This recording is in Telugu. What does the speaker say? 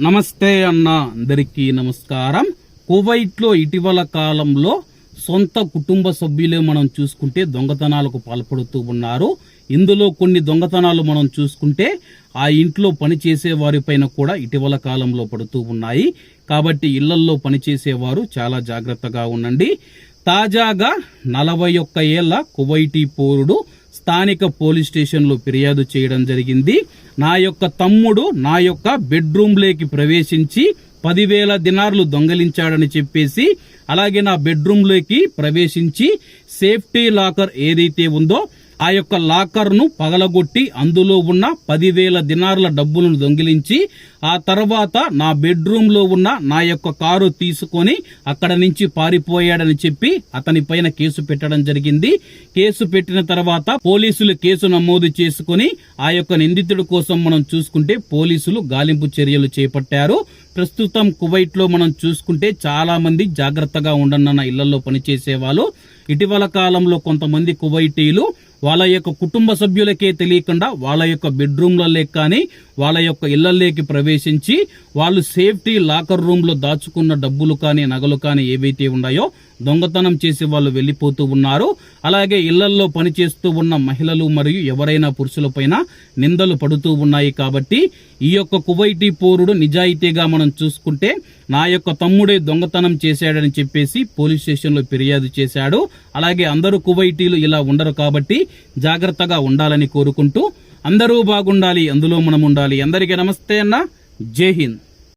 నమస్తే అన్న అందరికీ నమస్కారం. కువైట్లో ఇటీవల కాలంలో సొంత కుటుంబ సభ్యులే మనం చూసుకుంటే దొంగతనాలకు పాల్పడుతూ ఉన్నారు. ఇందులో కొన్ని దొంగతనాలు మనం చూసుకుంటే ఆ ఇంట్లో పనిచేసే వారిపైన కూడా ఇటీవల కాలంలో పడుతూ ఉన్నాయి. కాబట్టి ఇళ్ళల్లో పనిచేసేవారు చాలా జాగ్రత్తగా ఉండండి. తాజాగా నలభై ఒక్క ఏళ్ళ కువైటీ పౌరుడు స్థానిక పోలీస్ స్టేషన్లో ఫిర్యాదు చేయడం జరిగింది. నా యొక్క తమ్ముడు నా యొక్క బెడ్రూమ్లోకి ప్రవేశించి పదివేల దినార్లు దొంగలించాడని చెప్పేసి అలాగే నా బెడ్రూమ్లోకి ప్రవేశించి సేఫ్టీ లాకర్ ఏదైతే ఉందో ఆ యొక్క లాకర్ను పగలగొట్టి అందులో ఉన్న పదివేల దినార్ల డబ్బులను దొంగిలించి ఆ తర్వాత నా బెడ్రూమ్లో ఉన్న నా యొక్క కారు తీసుకొని అక్కడ నుంచి పారిపోయాడని చెప్పి అతని పైన కేసు పెట్టడం జరిగింది. కేసు పెట్టిన తర్వాత పోలీసులు కేసు నమోదు చేసుకుని ఆ యొక్క నిందితుడి కోసం మనం చూసుకుంటే పోలీసులు గాలింపు చర్యలు చేపట్టారు. ప్రస్తుతం కువైట్లో మనం చూసుకుంటే చాలా మంది జాగ్రత్తగా ఉండనన్న ఇళ్ళలో పనిచేసే వాళ్ళు ఇటీవల కాలంలో కొంతమంది కువైటీలు వాళ్ళ యొక్క కుటుంబ సభ్యులకే తెలియకుండా వాళ్ళ యొక్క బెడ్రూమ్లలో కానీ వాళ్ళ యొక్క ఇళ్ళలోకి ప్రవేశించి వాళ్ళు సేఫ్టీ లాకర్ రూమ్లో దాచుకున్న డబ్బులు కానీ నగలు కానీ ఏవైతే ఉన్నాయో దొంగతనం చేసి వాళ్ళు వెళ్ళిపోతూ ఉన్నారు. అలాగే ఇళ్ళల్లో పనిచేస్తూ ఉన్న మహిళలు మరియు ఎవరైనా పురుషులపైన నిందలు పడుతూ ఉన్నాయి కాబట్టి ఈ యొక్క కువైటీ పౌరుడు నిజాయితీగా మనం చూసుకుంటే నా యొక్క తమ్ముడే దొంగతనం చేశాడని చెప్పేసి పోలీస్ స్టేషన్లో ఫిర్యాదు చేశాడు. అలాగే అందరూ కువైటీలు ఇలా ఉండరు కాబట్టి జాగ్రత్తగా ఉండాలని కోరుకుంటూ అందరూ బాగుండాలి అందులో మనం ఉండాలి. అందరికీ నమస్తే అన్న. జై హింద్.